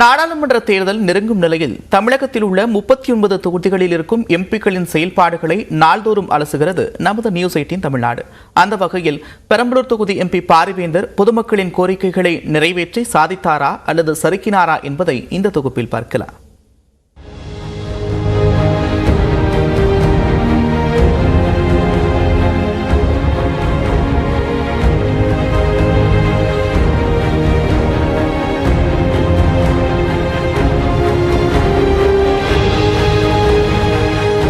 நாடாளுமன்ற தேர்தல் நெருங்கும் நிலையில் தமிழகத்தில் உள்ள முப்பத்தி ஒன்பது தொகுதிகளில் இருக்கும் எம்பிக்களின் செயல்பாடுகளை நாள்தோறும் அலசுகிறது நமது நியூஸ் எயிட்டின் தமிழ்நாடு. அந்த வகையில் பெரம்பலூர் தொகுதி எம்பி பாரிவேந்தர் பொதுமக்களின் கோரிக்கைகளை நிறைவேற்றி சாதித்தாரா அல்லது சறுக்கினாரா என்பதை இந்த தொகுப்பில் பார்க்கலாம்.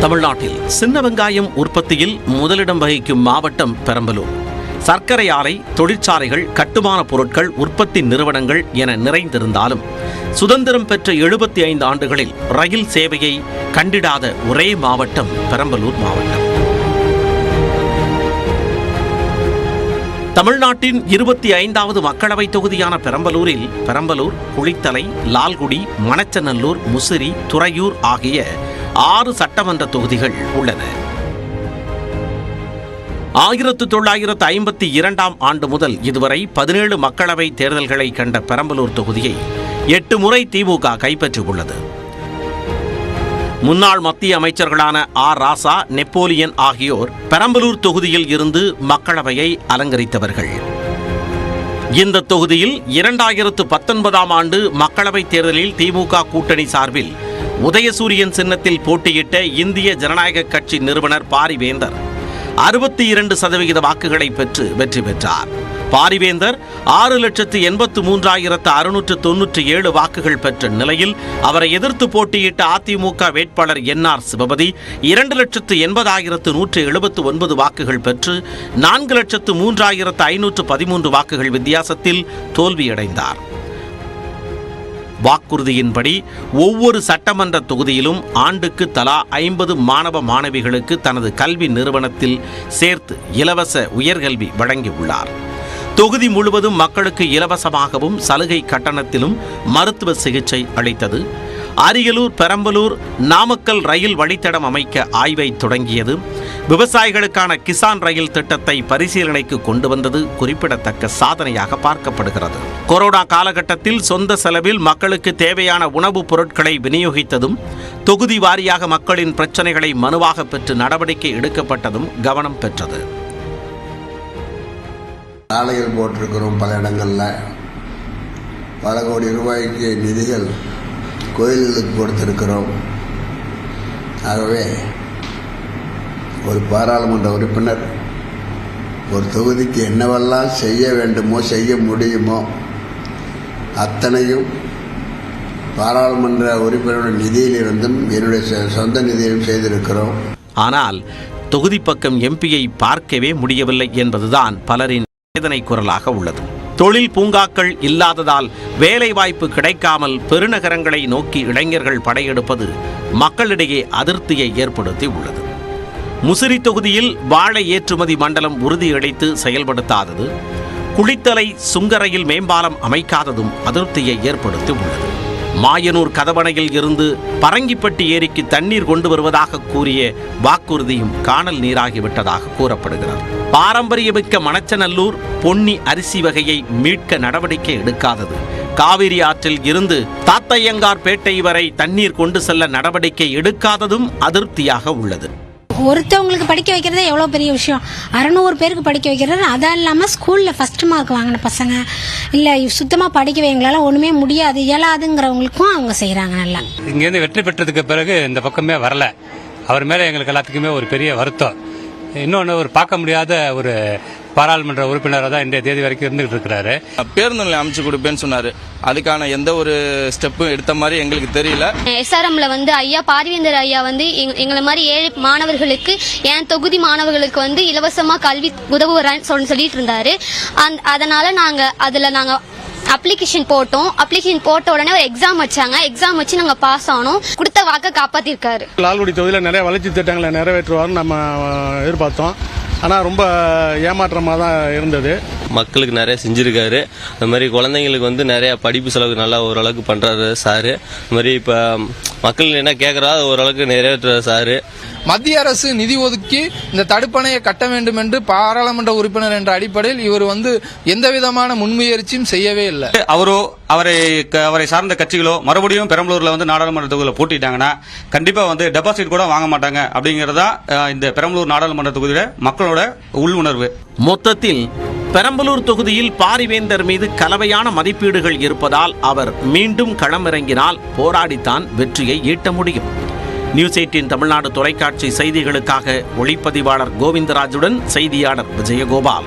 தமிழ்நாட்டில் சின்ன வெங்காயம் உற்பத்தியில் முதலிடம் வகிக்கும் மாவட்டம் பெரம்பலூர். சர்க்கரை ஆலை தொழிற்சாலைகள் கட்டுமான பொருட்கள் உற்பத்தி நிறுவனங்கள் என நிறைந்திருந்தாலும் சுதந்திரம் பெற்ற எழுபத்தி ஐந்து ஆண்டுகளில் ரயில் சேவையை கண்டிடாத ஒரே மாவட்டம் பெரம்பலூர் மாவட்டம். தமிழ்நாட்டின் இருபத்தி ஐந்தாவது மக்களவைத் தொகுதியான பெரம்பலூரில் பெரம்பலூர் குளித்தலை லால்குடி மணச்சநல்லூர் முசிறி துறையூர் ஆகிய ஆறு சட்டமன்ற தொகுதிகள் உள்ளன. ஆயிரத்து தொள்ளாயிரத்து ஐம்பத்தி இரண்டாம் ஆண்டு முதல் இதுவரை பதினேழு மக்களவை தேர்தல்களை கண்ட பெரம்பலூர் தொகுதியை எட்டு முறை திமுக கைப்பற்றியுள்ளது. முன்னாள் மத்திய அமைச்சர்களான ஆர் ராசா நெப்போலியன் ஆகியோர் பெரம்பலூர் தொகுதியில் இருந்து மக்களவையை அலங்கரித்தவர்கள். இந்த தொகுதியில் இரண்டாயிரத்து பத்தொன்பதாம் ஆண்டு மக்களவைத் தேர்தலில் திமுக கூட்டணி சார்பில் உதயசூரியன் சின்னத்தில் போட்டியிட்ட இந்திய ஜனநாயக கட்சி நிறுவனர் பாரிவேந்தர் அறுபத்தி இரண்டு சதவிகித வாக்குகளை பெற்று வெற்றி பெற்றார். பாரிவேந்தர் ஆறு லட்சத்து எண்பத்து மூன்றாயிரத்து அறுநூற்று தொன்னூற்றி ஏழு வாக்குகள் பெற்ற நிலையில் அவரை எதிர்த்து போட்டியிட்ட அதிமுக வேட்பாளர் என் ஆர் சிவபதி இரண்டு லட்சத்து எண்பதாயிரத்து நூற்று எழுபத்து ஒன்பது வாக்குகள் பெற்று நான்கு லட்சத்து மூன்றாயிரத்து ஐநூற்று பதிமூன்று வாக்குகள் வித்தியாசத்தில் தோல்வியடைந்தார். வாக்குறுதியின்படி ஒவ்வொரு சட்டமன்ற தொகுதியிலும் ஆண்டுக்கு தலா ஐம்பது மாணவ மாணவிகளுக்கு தனது கல்வி நிறுவனத்தில் சேர்த்து இலவச உயர்கல்வி வழங்கியுள்ளார். தொகுதி முழுவதும் மக்களுக்கு இலவசமாகவும் சலுகை கட்டணத்திலும் மருத்துவ சிகிச்சை அளித்தது. அரியலூர் பெரம்பலூர் நாமக்கல் ரயில் வழித்தடம் அமைக்க ஆய்வை தொடங்கியது. விவசாயிகளுக்கான கிசான் ரயில் திட்டத்தை பரிசீலனைக்கு கொண்டு வந்தது குறிப்பிடத்தக்க சாதனையாக பார்க்கப்படுகிறது. கொரோனா காலகட்டத்தில் சொந்த செலவில் மக்களுக்கு தேவையான உணவுப் பொருட்களை விநியோகித்ததும் தொகுதி வாரியாக மக்களின் பிரச்சனைகளை மனுவாக பெற்று நடவடிக்கை எடுக்கப்பட்டதும் கவனம் பெற்றது. சாலைகள் போட்டிருக்கிறோம் பல இடங்களில். பல கோடி ரூபாய்க்கு நிதிகள் கோயில்களுக்கு கொடுத்திருக்கிறோம். ஆகவே ஒரு பாராளுமன்ற உறுப்பினர் ஒரு தொகுதிக்கு என்னவெல்லாம் செய்ய வேண்டுமோ செய்ய முடியுமோ அத்தனையும் பாராளுமன்ற உறுப்பினருடைய நிதியிலிருந்தும் என்னுடைய சொ- சொந்த நிதியிலும் செய்திருக்கிறோம். ஆனால் தொகுதி பக்கம் எம்பியை பார்க்கவே முடியவில்லை என்பதுதான் பலரின் வேதனை குரலாக உள்ளது. தொழில் பூங்காக்கள் இல்லாததால் வேலைவாய்ப்பு கிடைக்காமல் பெருநகரங்களை நோக்கி இளைஞர்கள் படையெடுப்பது மக்களிடையே அதிருப்தியை ஏற்படுத்தி உள்ளது முசிறி தொகுதியில் வாழை ஏற்றுமதி மண்டலம் உறுதியளித்து செயல்படுத்தாதது குளித்தலை சுங்கரையில் மேம்பாலம் அமைக்காததும் அதிருப்தியை ஏற்படுத்தி உள்ளது மாயனூர் கதவணையில் இருந்து பரங்கிப்பட்டி ஏரிக்கு தண்ணீர் கொண்டு வருவதாக கூறிய வாக்குறுதியும் காணல் நீராகிவிட்டதாக கூறப்படுகிறது. பாரம்பரியமிக்க மணச்சநல்லூர் பொன்னி அரிசி வகையை மீட்க நடவடிக்கை எடுக்காதது. காவிரி ஆற்றில் இருந்து தாத்தையங்கார் பேட்டை வரை தண்ணீர் கொண்டு செல்ல நடவடிக்கை எடுக்காததும் அதிருப்தியாக உள்ளது. ஒருத்தவங்களுக்கு படிக்க வைக்கிறதே எவ்வளோ பெரிய விஷயம். அறநூறு பேருக்கு படிக்க வைக்கிறது அதான் இல்லாமல் ஸ்கூலில் ஃபஸ்ட் மார்க் வாங்கின பசங்க. இல்லை சுத்தமாக படிக்க எங்களால் ஒன்றுமே முடியாது இயலாதுங்கிறவங்களுக்கும் அவங்க செய்கிறாங்க நல்லா. இங்கேருந்து வெற்றி பெற்றதுக்கு பிறகு இந்த பக்கமே வரல. அவர் மேலே எங்களுக்கு எல்லாத்துக்குமே ஒரு பெரிய வருத்தம். இன்னொன்று ஒரு பார்க்க முடியாத ஒரு பாராளுமன்ற உறுப்பினராக தான் இன்றைய தேதி வரைக்கும் இருந்துகிட்டு இருக்கிறாரு. பேருந்து நிலையம் அமைச்சு கொடுப்பேன்னு சொன்னாரு. அதுக்கான எந்த ஒரு ஸ்டெப்பும் எடுத்த மாதிரி எங்களுக்கு தெரியல. எஸ்ஆர்எம்ல வந்து ஐயா பாரிவேந்தர் ஐயா வந்து எங்க- எங்களை மாதிரி ஏழை மாணவர்களுக்கு என் தொகுதி மாணவர்களுக்கு வந்து இலவசமா கல்வி உதவுறேன்னு சொல்லி சொல்லிட்டு இருந்தாரு. அதனால நாங்க அதுல நாங்க அப்ளிகேஷன் போட்டோம். அப்ளிகேஷன் போட்ட உடனே ஒரு எக்ஸாம் வச்சாங்க. எக்ஸாம் வச்சு நாங்க பாஸ் ஆனோம். கொடுத்த வாக்க காப்பாத்திருக்காரு. லால்குடி தொகுதியில் நிறைய வளர்ச்சி திட்டங்களை நிறைவேற்றுவார்னு நம்ம எதிர்பார்த்தோம். ஆனால் ரொம்ப ஏமாற்றமாக தான் இருந்தது. மக்களுக்கு நிறைய செஞ்சுருக்காரு. இந்த மாதிரி குழந்தைங்களுக்கு வந்து நிறைய படிப்பு செலவு நல்லா ஓரளவுக்கு பண்ணுறாரு சாரு. இந்த மாதிரி இப்போ மக்கள் என்ன கேட்குறா அது ஓரளவுக்கு நிறைவேற்றுறாரு சாரு. மத்திய அரசு நிதி ஒதுக்கி இந்த தடுப்பணையை கட்ட வேண்டும் என்று பாராளுமன்ற உறுப்பினர் என்ற அடிப்படையில் இவர் வந்து எந்த விதமான முன்முயற்சியும் செய்யவே இல்லை. அவரோ அவரை க- அவரை சார்ந்த கட்சிகளோ மறுபடியும் பெரம்பலூர்ல வந்து நாடாளுமன்ற தொகுதியில் போட்டிட்டாங்கன்னா கண்டிப்பா வந்து டெபாசிட் கூட வாங்க மாட்டாங்க அப்படிங்கறதா இந்த பெரம்பலூர் நாடாளுமன்ற தொகுதியில மக்களோட உள்ளுணர்வு. மொத்தத்தில் பெரம்பலூர் தொகுதியில் பாரிவேந்தர் மீது கலவையான மதிப்பீடுகள் இருப்பதால் அவர் மீண்டும் களமிறங்கினால் போராடித்தான் வெற்றியை ஈட்ட முடியும். நியூஸ் எயிட்டின் தமிழ்நாடு தொலைக்காட்சி செய்திகளுக்காக ஒளிப்பதிவாளர் கோவிந்தராஜுடன் செய்தியாளர் விஜயகோபால்.